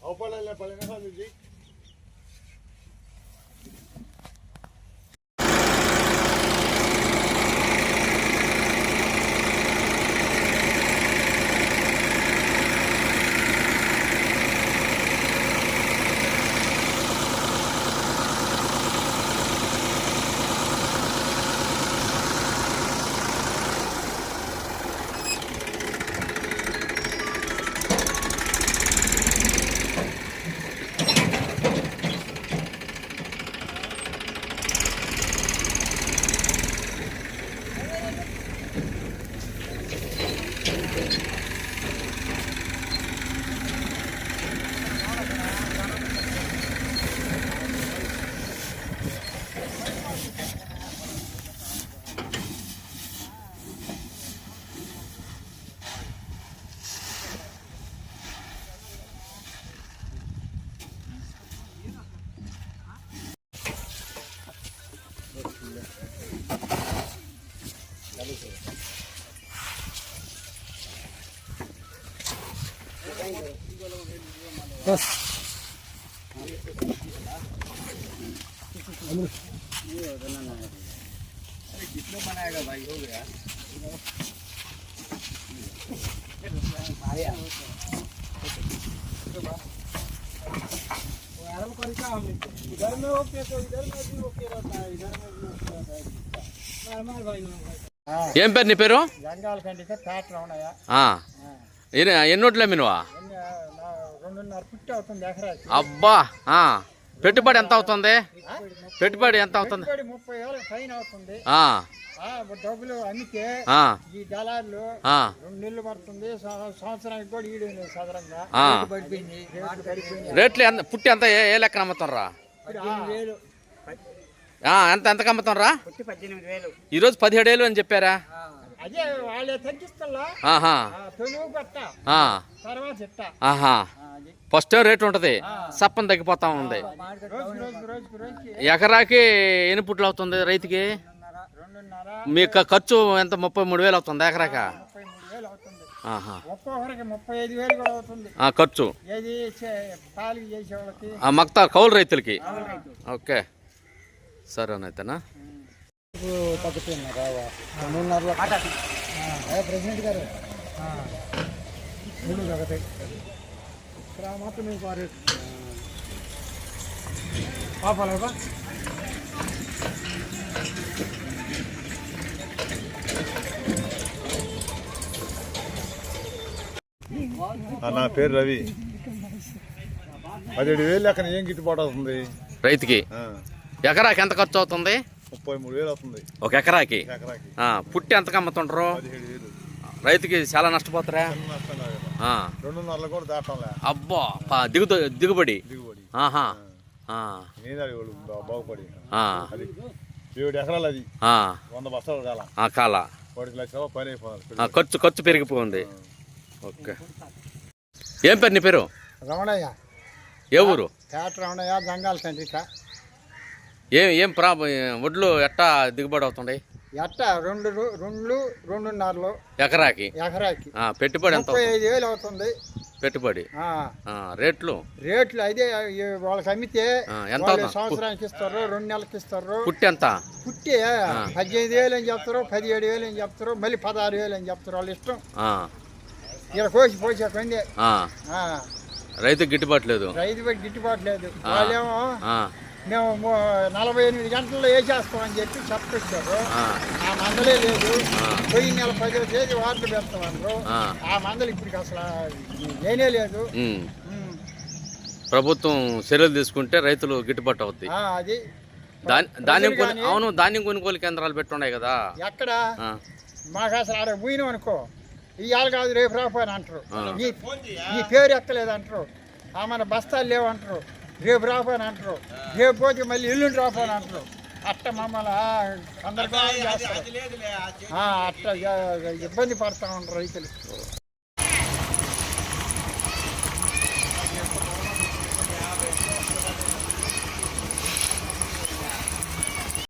Aupa la palena, Juan Luis. इधर में okay तो इधर में भी ओके रहता है इधर में भी ओके रहता है नॉर्मल भाई ఏం పేరు నీ పేరు జంగాల కంటికి ట్రాక్టర్ ఉన్నాయా ఆ. ఎన్ని ఎన్ని నోట్లు అమ్మినవా? ఎన్ని, నా రెండున్నర పుట్టి అవుతుంది ఎకరాకి అబ్బా ఆ. పెట్టుబడి ఎంత అవుతుంది? పెట్టుబడి ఎంత అవుతుంది? పెట్టుబడి ముప్పై వేలు ఫైన్ అవుతుంది ఆ. ఆ, డబ్బులు అమ్మితే ఆ. ఈ దళారులు ఆ. రెండు నెలలు పడుతుంది. సంవ- సంవత్సరానికి కూడా ఈడు సదరంగా ఆ. పడిపోయింది రేట్లు ఎంత పుట్టి ఎంత ఏ ఏ లెక్కన అమ్ముతారా ఎంత ఎంత అమ్ముతారా ఈరోజు పదిహేడు వేలు అని చెప్పారా? అదే వాళ్ళే తగ్గిస్తల్లా? ఆహా. తొలుగు పట్ట ఆ. తర్వాత ఇట్ట ఆహా. అది. ఫస్ట్ రేట్ ఉంటుంది. సప్పని తగ్గిపోతా ఉంది. ఎకరాకి ఎన్ని పుట్లు అవుతుంది రైతుకి? మీకు ఖర్చు ఎంత? ముప్పై మూడు వేలు అవుతుంది ఎకరాక? ఖర్చు. మక్తా కౌలు రైతులకి. ఓకే. సరేనైతేనా రావా ప్రెసిడెంట్ గారు? మూడు తగ్గుతాయి. ఇక్కడ మాత్రం వారు ఆ, నా పేరు రవి. పదిహేడు వేలు అక్కడ ఏం గిట్టుబాటు అవుతుంది? రైతుకి? ఎకరాకి ఎంత ఖర్చు అవుతుంది? ముప్పై మూడు వేలు అవుతుంది. ఒక ఎకరాకి? ఎకరాకి. ఆ, పుట్టి ఎంత అమ్ముతుంటారు పదిహేడు వేలు. రైతుకి చాలా నష్టపోతారా? చిన్న నష్టం కాదు. కదా. ఆ, రెండున్నరలు కూడా దాటంలే. అబ్బా పా- దిగు దిగుబడి. దిగుబడి. ఆహా. ఆ, నేను అది వాళ్ళు బా- బాగుపడి. ఆ, అది ఏడు ఎకరాలు అది. ఆ, వంద బస్తాలు కాల. ఆ, కాల. వాడికి లక్ష రూపాయలు పని ఆ, ఖర్చు ఖర్చు పెరిగిపోయింది. ఓకే. ఏం పేరు నీ పేరు? రమణయ్య. ఏ ఊరు? థియేటర్ రమణయ్య జంగాల కండ్రిక ఏం ఏం ప్రా వడ్లు ఎట్టా దిగుబడి అవుతుంది ఎట్ట? రెండు రెండు రెండున్నరలు. ఎకరాకి? ఎకరాకి. పెట్టుబడి ఎంత ఐదు వేలు అవుతుంది. పెట్టుబడి? రేట్లు? రేట్లు ఈ వాళ్ళకి అమ్మితే ఎంత? సంవత్సరానికి ఇస్తారు రెండు నెలలకి ఇస్తారు. పుట్టి ఎంత? పుట్టి పద్దెనిమిది వేలు అని చెప్తారు పదిహేడు వేలు అని చెప్తారు మళ్ళీ పదహారు వేలు అని చెప్తారు వాళ్ళ ఇష్టం. ఇక్కడ కోసి పోసే కొంది ఆ, ఆ, రైతుకి గిట్టుబాటు లేదు? రైతు గిట్టుబాటు లేదు. వాళ్ళేమో మేము నలభై ఎనిమిది గంటల్లో వేసేస్తామని చెప్పి చెప్పొచ్చారు. ఆ, మందలే లేదు. పోయిన నెల పదో తేదీ వార్డు పెడతామన్నారు ఆ. మందలు ఇప్పటికి అసలు లేనే లేదు. ప్రభుత్వం చర్యలు తీసుకుంటే రైతులు గిట్టుబాటు ఆ, అది. ధాన్యం అవును ధాన్యం కొనుగోలు కేంద్రాలు పెట్టున్నాయి కదా. ఎక్కడ? మాకు అసలు ఆడ పోయినాం అనుకో. ఇవాళ కాదు రేపు రాపోయిన అంటారు. నీ పేరు ఎక్కలేదు అంటారు. ఆ మన బస్తాలు లేవు అంటారు రేపు రాపోయిన అంటారు. రేపు పోతే మళ్ళీ ఎల్లుండి రాపోయిన అంటారు. అట్ట మమ్మల్ని చేస్తారు. ఆ, అట్ట ఇబ్బంది పడతా ఉంటారు రైతులు.